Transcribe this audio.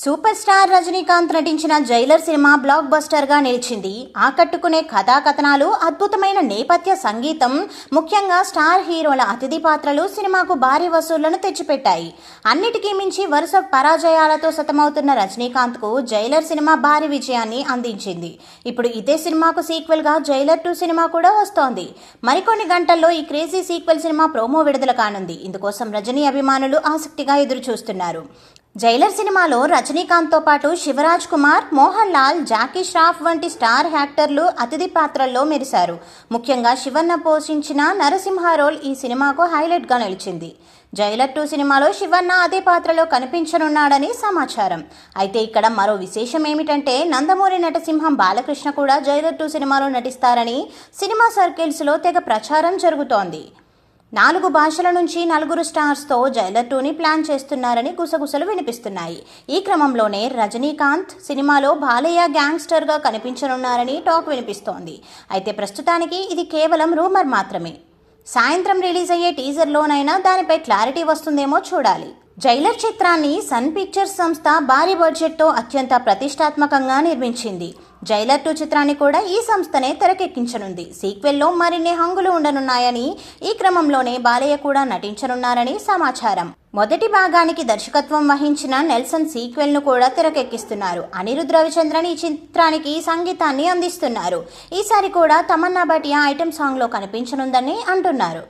Super star Rajinikanth నటించిన Jailer cinema black బస్టర్గా నిలిచింది. ఆకట్టుకునే కథాకథనాలు అద్భుతమైన నేపథ్య సంగీతం ముఖ్యంగా స్టార్ హీరోల అతిథి పాత్రలు సినిమాకు భారీ వసూళ్ళను తెచ్చిపెట్టాయి. అన్నిటికీ మించి వరుస పరాజయాలతో సతమవుతున్న రజనీకాంత్కు జైలర్ సినిమా భారీ విజయాన్ని అందించింది. ఇప్పుడు ఇదే సినిమాకు సీక్వెల్గా జైలర్ టూ సినిమా కూడా వస్తోంది. మరికొన్ని గంటల్లో ఈ క్రేజీ సీక్వెల్ సినిమా ప్రోమో విడుదల కానుంది. ఇందుకోసం రజనీ అభిమానులు ఆసక్తిగా ఎదురు చూస్తున్నారు జైలర్ సినిమాలో రజనీకాంత్తో పాటు శివరాజ్ కుమార్ మోహన్ లాల్ జాకీ ష్రాఫ్ వంటి స్టార్ యాక్టర్లు అతిథి పాత్రల్లో మెరిశారు. ముఖ్యంగా శివన్న పోషించిన నరసింహ రోల్ ఈ సినిమాకు హైలైట్గా నిలిచింది. జైలర్ టూ సినిమాలో శివన్న అదే పాత్రలో కనిపించనున్నాడని సమాచారం. అయితే ఇక్కడ మరో విశేషం ఏమిటంటే నందమూరి నటసింహం బాలకృష్ణ కూడా జైలర్ టూ సినిమాలో నటిస్తారని సినిమా సర్కిల్స్లో తెగ ప్రచారం జరుగుతోంది. నాలుగు భాషల నుంచి నలుగురు స్టార్స్తో జైలర్ టూని ప్లాన్ చేస్తున్నారని గుసగుసలు వినిపిస్తున్నాయి. ఈ క్రమంలోనే రజనీకాంత్ సినిమాలో బాలయ్య గ్యాంగ్స్టర్గా కనిపించనున్నారని టాక్ వినిపిస్తోంది. అయితే ప్రస్తుతానికి ఇది కేవలం రూమర్ మాత్రమే. సాయంత్రం రిలీజ్ అయ్యే టీజర్లోనైనా దానిపై క్లారిటీ వస్తుందేమో చూడాలి. జైలర్ చిత్రాన్ని సన్ పిక్చర్స్ సంస్థ భారీ బడ్జెట్తో అత్యంత ప్రతిష్టాత్మకంగా నిర్మించింది. జైలర్ టూ చిత్రాన్ని కూడా ఈ సంస్థనే తెరకెక్కించనుంది. సీక్వెల్లో మరిన్ని హంగులు ఉండనున్నాయని ఈ క్రమంలోనే బాలయ్య కూడా నటించనున్నారని సమాచారం. మొదటి భాగానికి దర్శకత్వం వహించిన నెల్సన్ సీక్వెల్ను కూడా తెరకెక్కిస్తున్నారు. అనిరుద్ రవిచంద్రన్ ఈ చిత్రానికి సంగీతాన్ని అందిస్తున్నారు. ఈసారి కూడా తమన్నా భటియా ఐటెం సాంగ్లో కనిపించనుందని అంటున్నారు.